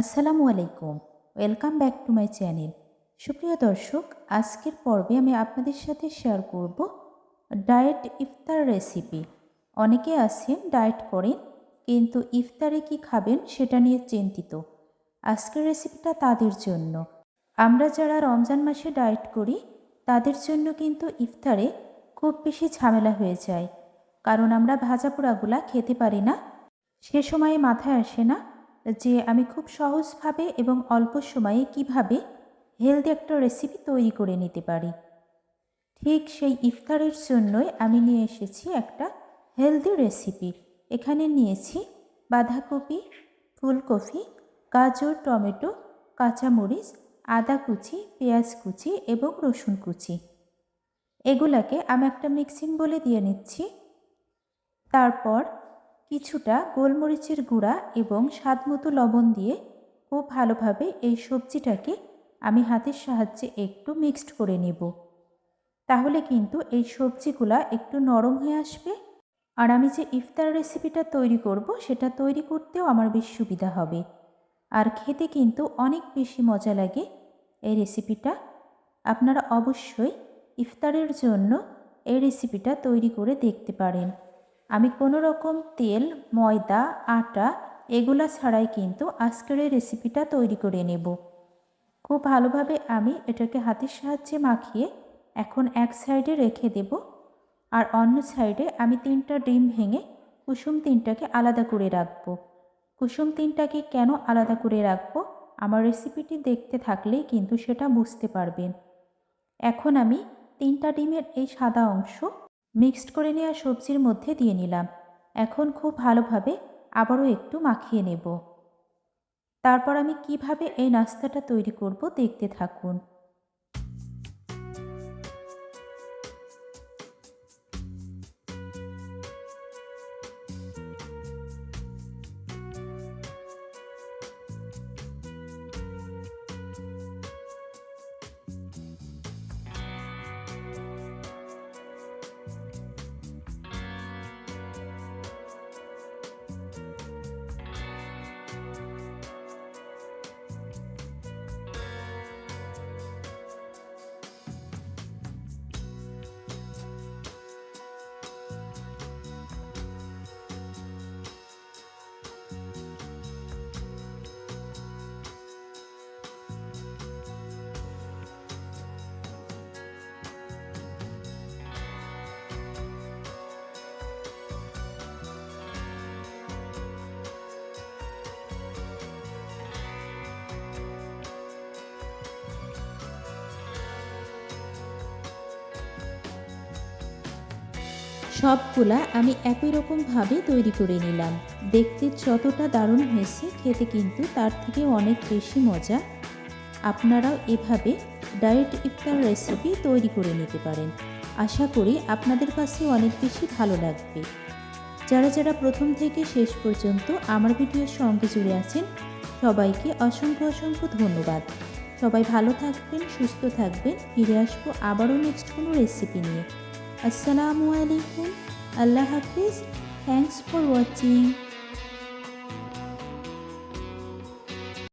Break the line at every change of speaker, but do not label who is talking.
আসসালামু আলাইকুম। Welcome back to my channel সুপ্রিয় দর্শক, আজকের পর্বে আমি আপনাদের সাথে শেয়ার করব ডায়েট ইফতার রেসিপি অনেকে আছেন ডায়েট করেন, কিন্তু ইফতারে কি খাবেন সেটা নিয়ে চিন্তিত। আজকের রেসিপিটা তাদের জন্য। আমরা যারা রমজান মাসে ডায়েট করি, তাদের জন্য কিন্তু ইফতারে খুব বেশি ঝামেলা হয়ে যায়। কারণ আমরা ভাজা পোড়াগুলা খেতে পারি না, সে সময়ে মাথায় আসে না যে আমি খুব সহজভাবে এবং অল্প সময়ে কীভাবে হেলদি একটা রেসিপি তৈরি করে নিতে পারি। ঠিক সেই ইফতারের জন্যই আমি নিয়ে এসেছি একটা হেলদি রেসিপি এখানে নিয়েছি বাঁধাকপি, ফুলকপি, গাজর, টমেটো, কাঁচামরিচ, আদা কুচি, পেঁয়াজ কুচি এবং রসুন কুচি। এগুলাকে আমি একটা মিক্সিং বলে দিয়ে নিচ্ছি। তারপর কিছুটা গোলমরিচের গুঁড়া এবং স্বাদমতো লবণ দিয়ে খুব ভালোভাবে এই সবজিটাকে আমি হাতের সাহায্যে একটু মিক্সড করে নেব। তাহলে কিন্তু এই সবজিগুলা একটু নরম হয়ে আসবে। আর আমি যে ইফতার রেসিপিটা তৈরি করব, সেটা তৈরি করতেও আমার বেশ সুবিধা হবে। আর খেতে কিন্তু অনেক বেশি মজা লাগে এই রেসিপিটা আপনারা অবশ্যই ইফতারের জন্য এই রেসিপিটা তৈরি করে দেখতে পারেন। আমি কোনো রকম তেল, ময়দা, আটা এগুলা ছাড়াই কিন্তু আজকের এই রেসিপিটা তৈরি করে নেব। খুব ভালোভাবে আমি এটাকে হাতের সাহায্যে মাখিয়ে এখন এক সাইডে রেখে দেব আর অন্য সাইডে আমি তিনটা ডিম ভেঙে কুসুম তিনটাকে আলাদা করে রাখব। কুসুম তিনটাকে কেন আলাদা করে রাখব? আমার রেসিপিটি দেখতে থাকলেই কিন্তু সেটা বুঝতে পারবেন। এখন আমি তিনটা ডিমের এই সাদা অংশ মিক্সড করে নেওয়া সবজির মধ্যে দিয়ে নিলাম। এখন খুব ভালোভাবে আবারও একটু মাখিয়ে নেব। তারপর আমি কীভাবে এই নাস্তাটা তৈরি করব দেখতে থাকুন। সবগুলা আমি একই রকমভাবে তৈরি করে নিলাম। দেখতে যতটা দারুণ হয়েছে, খেতে কিন্তু তার থেকে অনেক বেশি মজা। আপনারাও এভাবে ডায়েট ইফতার রেসিপি তৈরি করে নিতে পারেন। আশা করি আপনাদের কাছে অনেক বেশি ভালো লাগবে। যারা যারা প্রথম থেকে শেষ পর্যন্ত আমার ভিডিওর সঙ্গে জুড়ে আছেন, সবাইকে অসংখ্য অসংখ্য ধন্যবাদ। সবাই ভালো থাকবেন, সুস্থ থাকবেন। ফিরে আসব আবারও নেক্সট কোনো রেসিপি নিয়ে। আসসালামু আলাইকুম আল্লাহ হাফিজ থ্যাংকস ফর ওয়াচিং